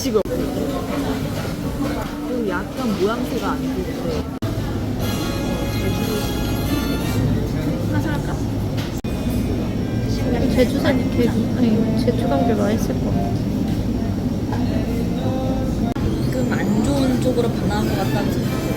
일식을 그리고 약간 모양새가 안 좋은데 하나 살까? 제주산 게 아니 제주 감귤 맛있을 것 같아. 조금 안 좋은 쪽으로 변한 것 같다는 생각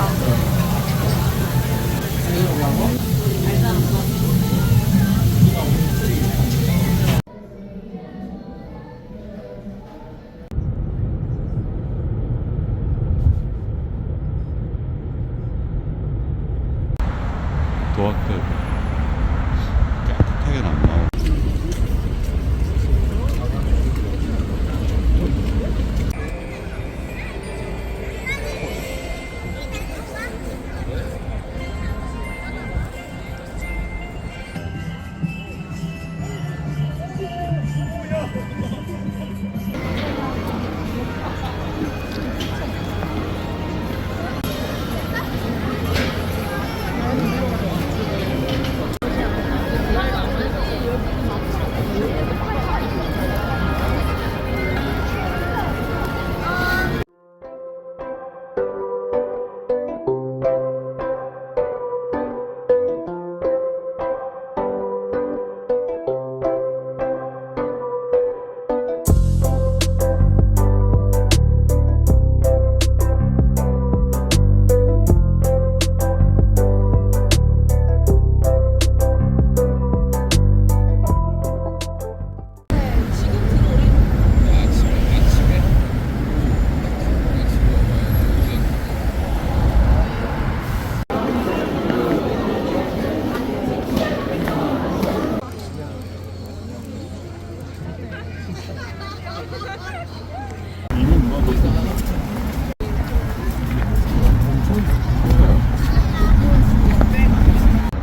맛있겠다. 도학대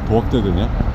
도학대 되냐?